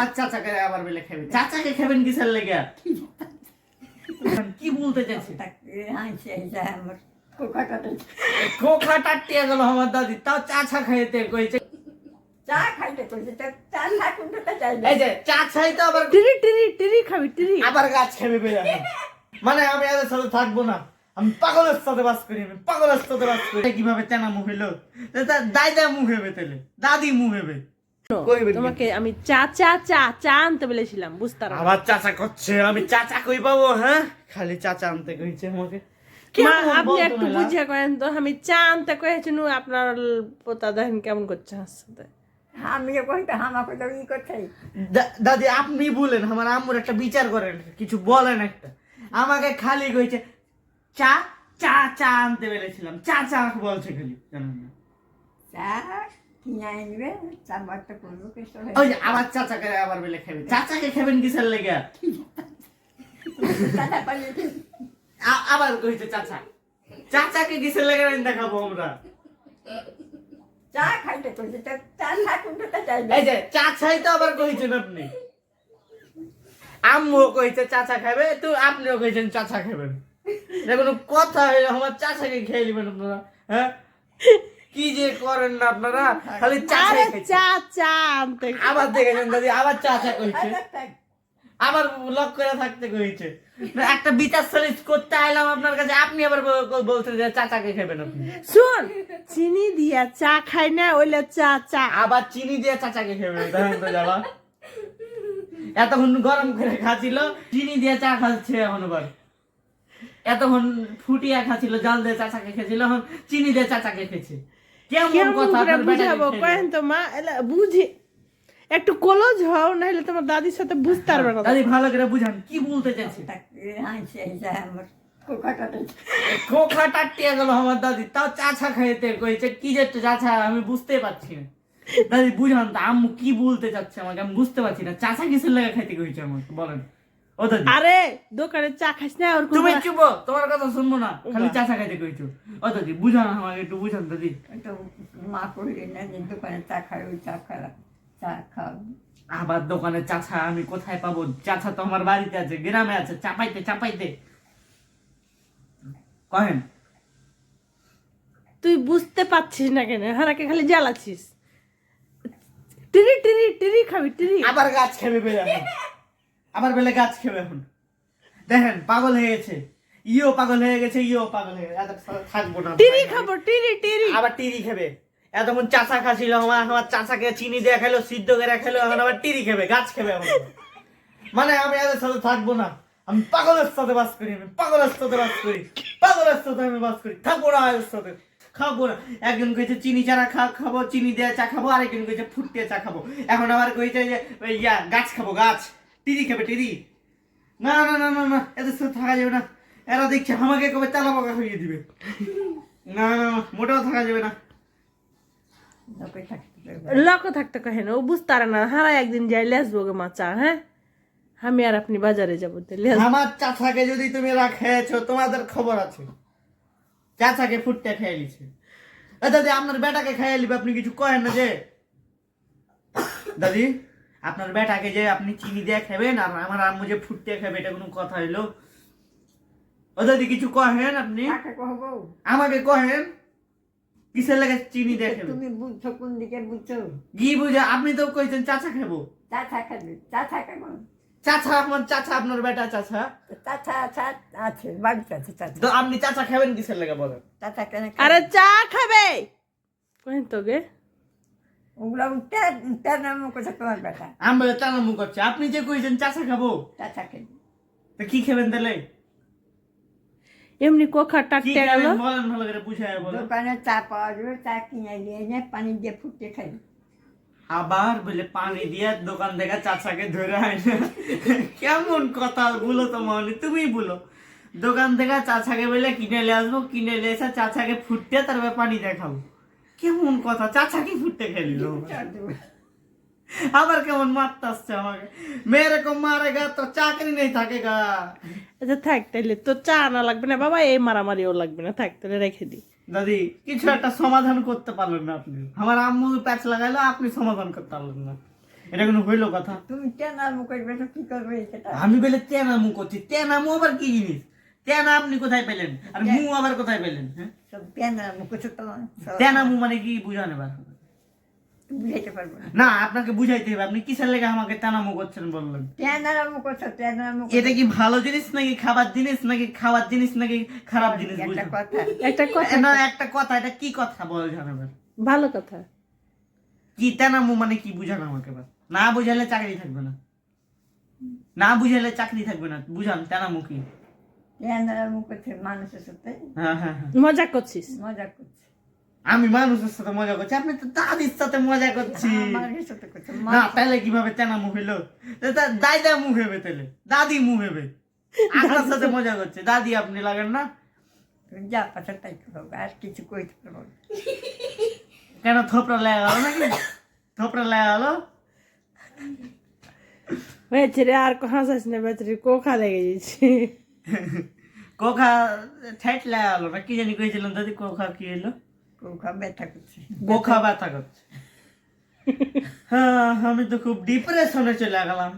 আর চাচাকে আবার বেলে খাবেন চাচাকে খাবেন কিসের লেগে? কি বলতে চাইছি? হাসি হাসি আমার কোকাটাতে। খোখা টাটিয়ে গেল আমার দাদি তাও চাচা খাইতে কইছে। চা খাইতে চা না কোনটা চাই এই যে চাচাই তো আবার টিরি টিরি টিরি খাবি টিরি। আবার গাছ খাবে মানে আমি এদের সাথে থাকব না। আমি পাগলের সাথে বাস করি আমি পাগলের সাথে বাস করি। কীভাবে চেনা মুখ হইল? দাইদা মুখ হেবে তেলে দাদি মুখ হেবে? তোমাকে আমি চা চা চা চা আনতে বলেছিলাম বুঝতে পারো। আবার চাচা করছে আমি চাচা কই পাবো হ্যাঁ? খালি চাচা আনতে কইছে আমাকে। আপনি একটু মেলা? বুঝে করেন তো আমি চা আনতে কয়েছেন আপনার পোতা দেখেন কেমন করছে হাসতে আমি যখন তো আমাকে ই করছে। দা- দাদি আপনি বলেন আমার আম্মুর একটা বিচার করেন কিছু বলেন একটা। আমাকে খালি কইছে চা চা চা আনতে বলেছিলাম চা চা বলছে খালি জানেন না। চা কিনে আনবে চা বারটা করব ওই যে আবার চাচাকে আবার বেলে খাবেন চাচাকে খাবেন কিসের লেগে? চাটা আবার কইছে চাচা। চাচাকে কিসের লেগে দেখাবো আমরা? চা খাইতে চা না কোনটা চাই এই যে চাচাই তো আবার কইছেন আপনি। আম্মু কইছে চাচা খাবে? তো আপনিও কইছেন চাচা খাবেন। কোনো কথা হইল আমার চাচাকে খেয়ে নেবেন আপনারা হ্যাঁ? কি যে করেন না আপনারা? খালি খাইছে। চা চা আনতে আবার দেখেছেন দাদি আবার চাচা কইছে। আবার লক করে থাকতে কইছে। একটা বিচার করতে আইলাম আপনার কাছে আপনি আবার বলছেন যে চাচাকে খাবেন আপনি। শুন চিনি দিয়া চা খাই না ওইলে চা চা। আবার চিনি দিয়ে চাচাকে খেবে দেখেন তো যাবা। এতক্ষণ গরম করে খাচ্ছিল চিনি দিয়ে চা খাচ্ছে এখন আবার। এতক্ষণ ফুটিয়া খাচ্ছিল জাল দিয়ে চাচাকে খেয়েছিল এখন চিনি দিয়ে চাচাকে খেয়েছে কেমন কেমন করে বুঝাবো? কেন তো মা বুঝি। একটু কলজ হও নাহলে তোমার দাদির সাথে বুঝতে পারবে না দাদি ভালো করে বুঝান কি বলতে চাইছি? খোখা টাটিয়ে গেল আমার দাদি তাও চাচা খাইতে কইছে কি যে চাচা আমি বুঝতে পারছি না। দাদি বুঝান তো আম্মু কি বলতে চাচ্ছে আমাকে? আমি বুঝতে পারছি না। চাচা কিসের লাগে খাইতে কইছে আমাকে? বলেন। আরে দোকানে চা খাস না ওর তুমি চুপ তোমার কথা শুনব না খালি চাচা খাইতে কইছো। ও দাদি বুঝান আমাকে একটু বুঝান দাদি তো মা না যে দোকানে চা খাই ওই চা চা খাও। আবার দোকানে চাচা আমি কোথায় পাবো? চাচা তো আমার বাড়িতে আছে গ্রামে আছে চাপাইতে চাপাইতে কহেন। তুই বুঝতে পারছিস না কেন? হারাকে খালি জ্বালাছিস টিরি টিরি টিরি খাবি টিরি। আবার গাছ খেবে এখন আবার বেলে গাছ খেবে এখন। দেখেন পাগল হয়ে গেছে। ইও পাগল হয়ে গেছে ইও পাগল হয়ে গেছে। থাকব না। টিরি খাব টিরি টিরি। আবার টিরি খাবে। এতক্ষণ চাচা খাচ্ছিল আমার আমার চাচাকে চিনি দিয়ে খেলো সিদ্ধ করে খেলো এখন আবার টিরি খেবে গাছ খেবে এখন। মানে আমি এদের সাথে থাকব না। আমি পাগলের সাথে বাস করি আমি পাগলের সাথে বাস করি পাগলের সাথে আমি বাস করি। থাকব না এদের সাথে খাব না। একজন কইছে চিনি চারা খা খাব চিনি দিয়ে চা খাব। আরেকজন কইছে ফুটিয়ে চা খাব। এখন আবার কইছে যে ইয়া গাছ খাব গাছ। টিরি খাবে টিরি। না না না না না এদের সাথে থাকা যাবে না। এরা দেখছে আমাকে কবে চালা পাকা হইয়ে দিবে। না না না, মোটেও থাকা যাবে না। লোকে থাকতে না ও বুঝতে পারে না হারা একদিন যাই লেসবো গে মা চা হ্যাঁ? আমি আর আপনি বাজারে যাব আমার চাচাকে যদি তুমি রাখেছো তোমাদের খবর আছে। চাচাকে ফুটতে খেয়ে নিছে। দাদি আপনার বেটাকে খেয়ে নিবে আপনি কিছু কহেন না যে? দাদি? আপনার বেটাকে যে আপনি চিনি দিয়ে খাবেন আর আমার আম্মু যে ফুটতে খাবে এটা কোনো কথা হইল। ও দাদি কিছু কহেন আপনি। আমাকে কহেন। কিসের লাগে চিনি দিয়ে খাবে তুমি বুঝছ কোন দিকে বুঝছ? কি বুঝে? আপনি তো কইছেন চাচা খাব। চা চা খাবে। চা চা কেমন? চাচা আমার চাচা আপনার বেটা চাচা। চা চা চা আছে বাড়িতে আছে চা চা তো আপনি চাচা খাবেন কিসের লাগে বলেন? চা চা কেন আরে চা খাবে। কহেন তো গে ওগুলো উঠতে উঠতে নাম কোথা তোমার বেটা আমি বলে চালামু করছে। আপনি যে কইছেন চাচা খাব। চা চা খেয়ে তো কি খাবেন তাহলে? এমনি কোখা কি টাকতে গেল বলেন ভালো করে বুঝায় বলেন। দোকানে চা পাওয়া যাবে চা কিনে নিয়ে এনে পানি দিয়ে ফুটতে খাই। আবার বলে পানি দিয়ে দোকান থেকে চাচাকে ধরে আয় কেমন কথা বলো তো মনে তুমি বলো দোকান থেকে চাচাকে বলে কিনে নিয়ে আসব কিনে নিয়ে এসে চাচাকে ফুটতে তারপরে পানি দেখাবো কেমন কথা? চাচা কি ফুটতে খেলিল আবার কেমন মারতে আসছে আমাকে। মেয়েরে কম মারে গা তো চাকরি নেই থাকে গা। আচ্ছা থাক তাইলে তো চা আনা লাগবে না বাবা এই মারামারিও লাগবে না। থাক তাহলে রেখে দিই দাদি কিছু একটা সমাধান করতে পারলেন না আপনি। আমার আম্মু প্যাচ লাগাইলো আপনি সমাধান করতে পারলেন না। এটা কোনো হইল কথা? তুমি কেন মুখ করবে তো কি করবে আমি বলে তেনা মু করছি। তেনা মু আবার কি জিনিস? তেনা আপনি কোথায় পেলেন? আর মু আবার কোথায় পেলেন? হ্যাঁ? তেনা মু মানে কি বুঝান এবার বুঝাইতে পারব না। আপনাকে বুঝাইতে হবে। আপনি কিসের লেগে আমাকে তেনামু করছেন বললেন? করছ এটা কি ভালো জিনিস নাকি খাবার জিনিস নাকি খাওয়ার জিনিস নাকি খারাপ জিনিস একটা কথা। একটা কথা। না একটা কথা এটা কি কথা বলছেন এবার? ভালো কথা। কি তেনামু মানে কি বুঝান আমাকে এবার? না বুঝালে চাকরি থাকবে না। না বুঝালে চাকরি থাকবে না বুঝান তেনামু কি? মুখ করছে মানুষের সাথে। হ্যাঁ হ্যাঁ হ্যাঁ। মজা করছিস? মজা করছে। আমি মানুষের সাথে মজা করছি। আপনি তো দাদির সাথে মজা করছি। মানুষের সাথে করছে। না তাহলে কীভাবে হইল? মুখ হেবে তাহলে দাদি মুখ হেবে আপনার সাথে মজা করছে। দাদি আপনি লাগেন না। তুমি যা পাশে তাই করো আর কিছু কইতে পারব। কেন থোপড়া লেগে গেল নাকি? থোপড়া লেগে গেল বেচারে আর হাসাস না বেচারে কোখা লেগে যাচ্ছে কোখা ঠেট লাগালো না কি জানি কইছিলাম দাদি কোখা কি এলো কোখা ব্যথা করছে। কোখা ব্যথা করছে। হ্যাঁ আমি তো খুব ডিপ্রেশনে চলে গেলাম।